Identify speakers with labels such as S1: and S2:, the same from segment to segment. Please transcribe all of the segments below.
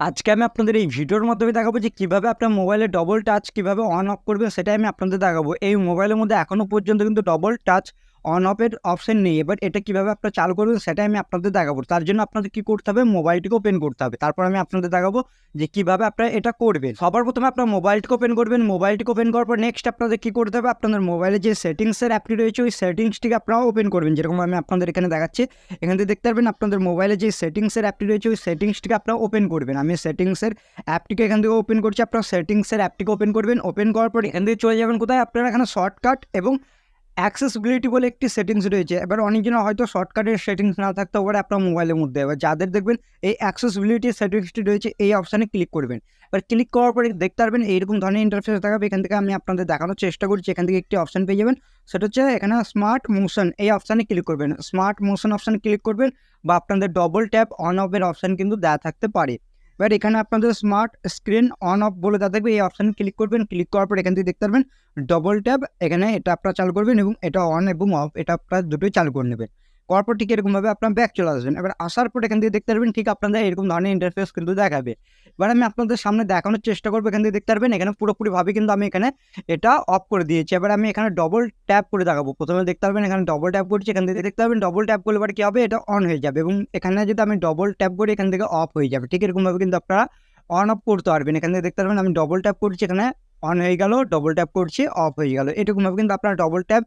S1: আজকে আমি আপনাদের এই ভিডিওর মাধ্যমে দেখাবো যে কীভাবে আপনার মোবাইলে ডবল টাচ কীভাবে অন অফ করবেন, সেটাই আমি আপনাদের দেখাবো। এই মোবাইলের মধ্যে এখনও পর্যন্ত কিন্তু ডবল টাচ অন অফের অপশান নেই। এবার এটা কীভাবে আপনারা চালু করবেন সেটাই আমি আপনাদের দেখাবো। তার জন্য আপনাদের কী করতে হবে? মোবাইলটিকে ওপেন করতে হবে। তারপর আমি আপনাদের দেখাবো যে কীভাবে আপনারা এটা করবেন। সবার প্রথমে আপনার মোবাইলটিকে ওপেন করবেন। মোবাইলটিকে ওপেন করার পর নেক্সট আপনাদের কী করতে হবে? আপনাদের মোবাইলে যে সেটিংসের অ্যাপটি রয়েছে, ওই সেটিংসটিকে আপনারা ওপেন করবেন। যেরকম আমি আপনাদের এখানে দেখাচ্ছি। এখান থেকে দেখতে পারবেন আপনাদের মোবাইলে যে সেটিংসের অ্যাপটি রয়েছে, ওই সেটিংসটিকে আপনারা ওপেন করবেন। আমি সেটিংসের অ্যাপটিকে এখান থেকে ওপেন করছি। আপনারা সেটিংসের অ্যাপটিকে ওপেন করবেন। ওপেন করার পর এখান থেকে চলে যাবেন কোথায়? আপনারা এখানে শর্টকাট এবং অ্যাক্সেসিবিলিটি বলে একটি সেটিংস রয়েছে। এবার অনেকজনের হয়তো শর্টকাটের সেটিংস না থাকতে পারে আপনার মোবাইলের মধ্যে। এবার যাদের দেখবেন এই অ্যাক্সেসিবিলিটি সেটিংসটি রয়েছে, এই অপশানে ক্লিক করবেন। এবার ক্লিক করার পরে দেখতে পারবেন এইরকম ধরনের ইন্টারফেস দেখাবে। এখান থেকে আমি আপনাদের দেখানোর চেষ্টা করছি। এখান থেকে একটি অপশান পেয়ে যাবেন। সেটা হচ্ছে এখানে স্মার্ট মোশন এই অপশানে ক্লিক করবেন। স্মার্ট মোশন অপশানে ক্লিক করবেন বা আপনাদের ডবল ট্যাপ অন অফের অপশান কিন্তু দেওয়া থাকতে পারে। এবার এখানে আপনাদের স্মার্ট স্ক্রিন অন অফ বলে দেওয়া থাকবে। এই অপশানে ক্লিক করবেন ক্লিক করার পর এখান থেকে দেখতে পারবেন ডবল ট্যাব এখানে এটা আপনারা চালু করবেন এবং এটা অন এবং অফ এটা আপনারা দুটোই চালু করে নেবেন। করার পর ঠিক এরকমভাবে আপনার ব্যাক চলে আসবেন। এবার আসার পর এখান থেকে দেখতে পারবেন ঠিক আপনাদের এরকম ধরনের ইন্টারফেস কিন্তু দেখাবে। এবার আমি আপনাদের সামনে দেখানোর চেষ্টা করব, এখান থেকে দেখতে পারবেন, এখানে পুরোপুরিভাবে কিন্তু আমি এখানে এটা অফ করে দিয়েছি। এবার আমি এখানে ডবল ট্যাপ করে দেখাবো। প্রথমে দেখতে পারবেন এখানে ডবল ট্যাপ করছি, এখান থেকে দেখতে পারবেন ডবল ট্যাপ করলে এবার কী হবে? এটা অন হয়ে যাবে এবং এখানে যদি আমি ডবল ট্যাপ করি, এখান থেকে অফ হয়ে যাবে। ঠিক এরকমভাবে কিন্তু আপনারা অন অফ করতে পারবেন। এখান থেকে দেখতে পারবেন আমি ডবল ট্যাপ করছি এখানে। অন হয়ে গেল ডবল ট্যাপ করছি অফ হয়ে গেল। এরকমভাবে কিন্তু আপনারা ডবল ট্যাপ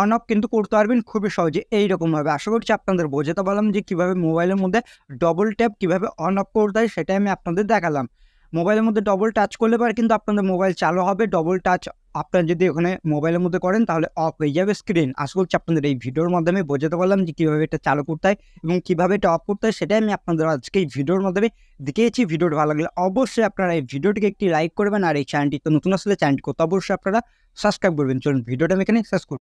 S1: অন অফ কিন্তু করতে পারবেন খুবই সহজে। এইরকমভাবে আশা করছি আপনাদের বোঝাতে পারলাম যে কীভাবে মোবাইলের মধ্যে ডবল ট্যাপ কীভাবে অন অফ করতে হয় সেটাই আমি আপনাদের দেখালাম। মোবাইলের মধ্যে ডবল টাচ করলে পরে কিন্তু আপনাদের মোবাইল চালু হবে ডবল টাচ আপনারা যদি ওখানে মোবাইলের মধ্যে করেন, তাহলে অফ হয়ে যাবে স্ক্রিন আশা করছি আপনাদের এই ভিডিওর মাধ্যমে বোঝাতে পারলাম যে কীভাবে এটা চালু করতে হয় এবং কীভাবে এটা অফ করতে হয়, সেটাই আমি আপনাদের আজকে এই ভিডিওর মাধ্যমে দেখিয়েছি। ভিডিওটি ভালো লাগলে অবশ্যই আপনারা এই ভিডিওটিকে একটি লাইক করবেন আর এই চ্যানেলটি তো নতুন আসলে চ্যানেলটি করতে অবশ্যই আপনারা সাবস্ক্রাইব করবেন। চলুন, ভিডিওটা আমি এখানে শেষ করব